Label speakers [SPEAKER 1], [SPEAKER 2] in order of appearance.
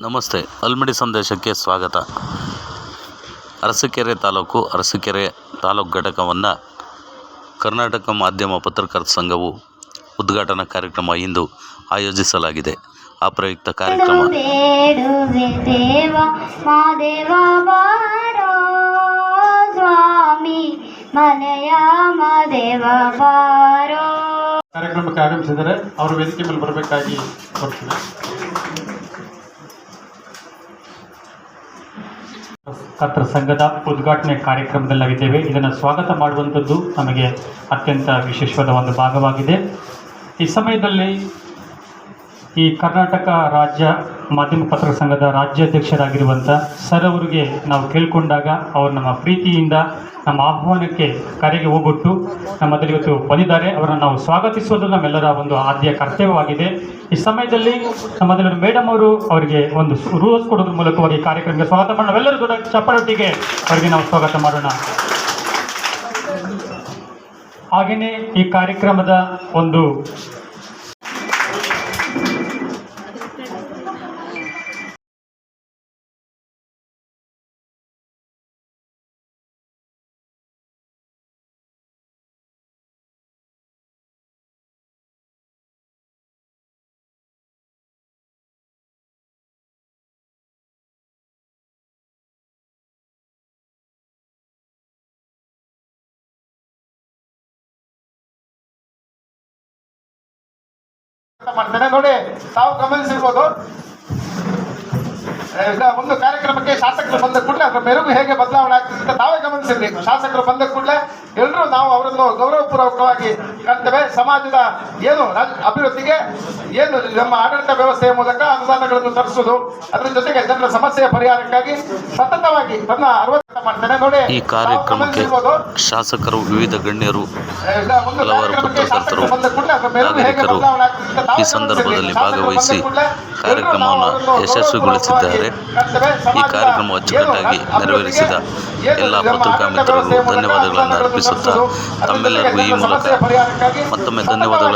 [SPEAKER 1] ನಮಸ್ತೆ. ಅಲ್ಮಡಿ ಸಂದೇಶಕ್ಕೆ ಸ್ವಾಗತ. ಅರಸಕೆರೆ ತಾಲೂಕು ಅರಸಕೆರೆ ತಾಲೂಕು ಘಟಕವನ್ನು ಕರ್ನಾಟಕ ಮಾಧ್ಯಮ ಪತ್ರಕರ್ತ ಸಂಘವು ಉದ್ಘಾಟನಾ ಕಾರ್ಯಕ್ರಮ ಇಂದು ಆಯೋಜಿಸಲಾಗಿದೆ. ಆ ಪ್ರಯುಕ್ತ ಕಾರ್ಯಕ್ರಮ
[SPEAKER 2] ಕಾರ್ಯಕ್ರಮಕ್ಕೆ ಆಗಮಿಸಿದರೆ ಅವರು ವೇದಿಕೆ ಮೇಲೆ ಬರಬೇಕಾಗಿ ಕರ್ತರ ಸಂಘದ ಉದ್ಘಾಟನೆ ಕಾರ್ಯಕ್ರಮದಲ್ಲಿ ನಾವಿದ್ದೇವೆ ಇದನ್ನು ಸ್ವಾಗತ ಮಾಡುವಂಥದ್ದು ನಮಗೆ ಅತ್ಯಂತ ವಿಶೇಷವಾದ ಒಂದು ಭಾಗವಾಗಿದೆ. ಈ ಸಮಯದಲ್ಲಿ ಈ ಕರ್ನಾಟಕ ರಾಜ್ಯ ಮಾಧ್ಯಮ ಪತ್ರಕ ಸಂಘದ ರಾಜ್ಯಾಧ್ಯಕ್ಷರಾಗಿರುವಂಥ ಸರ್ ಅವರಿಗೆ ನಾವು ಕೇಳಿಕೊಂಡಾಗ ಅವರು ನಮ್ಮ ಪ್ರೀತಿಯಿಂದ ನಮ್ಮ ಆಹ್ವಾನಕ್ಕೆ ಕರೆಗೆ ಹೋಗ್ಬಿಟ್ಟು ನಮ್ಮಲ್ಲಿ ಇವತ್ತು ಬಂದಿದ್ದಾರೆ. ಅವರನ್ನು ನಾವು ಸ್ವಾಗತಿಸುವುದು ನಮ್ಮೆಲ್ಲರ ಒಂದು ಆದ್ಯ ಕರ್ತವ್ಯವಾಗಿದೆ. ಈ ಸಮಯದಲ್ಲಿ ನಮ್ಮಲ್ಲಿ ಮೇಡಮ್ ಅವರು ಅವರಿಗೆ ಒಂದು ರೂಲ್ಸ್ ಕೊಡೋದ್ರ ಮೂಲಕವಾಗಿ ಕಾರ್ಯಕ್ರಮಕ್ಕೆ ಸ್ವಾಗತ ಮಾಡೋಣ. ಎಲ್ಲರೂ ದೊಡ್ಡ ಚಪ್ಪರೊಟ್ಟಿಗೆ ಅವರಿಗೆ ನಾವು ಸ್ವಾಗತ ಮಾಡೋಣ. ಹಾಗೆಯೇ ಈ ಕಾರ್ಯಕ್ರಮದ ಒಂದು
[SPEAKER 3] ಮಾಡ್ತೇನೆ ನೋಡಿ, ತಾವು ಗಮನಿಸಿರ್ಬೋದು. ಒಂದು ಕಾರ್ಯಕ್ರಮಕ್ಕೆ ಶಾಸಕರು ಬಂದ ಕೂಡಲೇ ಅದರ ಮೆರುಗು ಹೇಗೆ ಬದಲಾವಣೆ ಆಗ್ತದೆ ಅಂತ ತಾವೇ ಗಮನಿಸಿರ್ಬೇಕು. ಶಾಸಕರು ಬಂದ ಕೂಡಲೇ ಎಲ್ಲರೂ ನಾವು ಅವರನ್ನು ಗೌರವಪೂರ್ವಕವಾಗಿ ಕಾಣ್ತೇವೆ ಸಮಾಜದ ಏನು ಅಭಿವೃದ್ಧಿಗೆ ಏನು ನಮ್ಮ ಆಡಳಿತ ವ್ಯವಸ್ಥೆಯ ಮೂಲಕ ಅನುದಾನಗಳನ್ನು ತರಿಸುವುದು, ಅದರ ಜೊತೆಗೆ ಜನರ ಸಮಸ್ಯೆಯ ಪರಿಹಾರಕ್ಕಾಗಿ ಸತತವಾಗಿ ತನ್ನ ಅರವತ್ತು
[SPEAKER 1] ಈ ಕಾರ್ಯಕ್ರಮಕ್ಕೆ ಶಾಸಕರು ವಿವಿಧ ಗಣ್ಯರು ಹಲವಾರು ಪತ್ರಕರ್ತರು, ನಾಗರಿಕರು ಈ ಸಂದರ್ಭದಲ್ಲಿ ಭಾಗವಹಿಸಿ ಕಾರ್ಯಕ್ರಮವನ್ನು ಯಶಸ್ವಿಗೊಳಿಸಿದ್ದಾರೆ. ಈ ಕಾರ್ಯಕ್ರಮ ಅಚ್ಚುಕಟ್ಟಾಗಿ ನೆರವೇರಿಸಿದ ಎಲ್ಲ ಪತ್ರಿಕಾ ಮಿತ್ರರಿಗೂ ಧನ್ಯವಾದಗಳನ್ನು ಅರ್ಪಿಸುತ್ತಾ ತಮ್ಮೆಲ್ಲರಿಗೂ ಈ ಮೂಲಕ ಮತ್ತೊಮ್ಮೆ ಧನ್ಯವಾದಗಳನ್ನು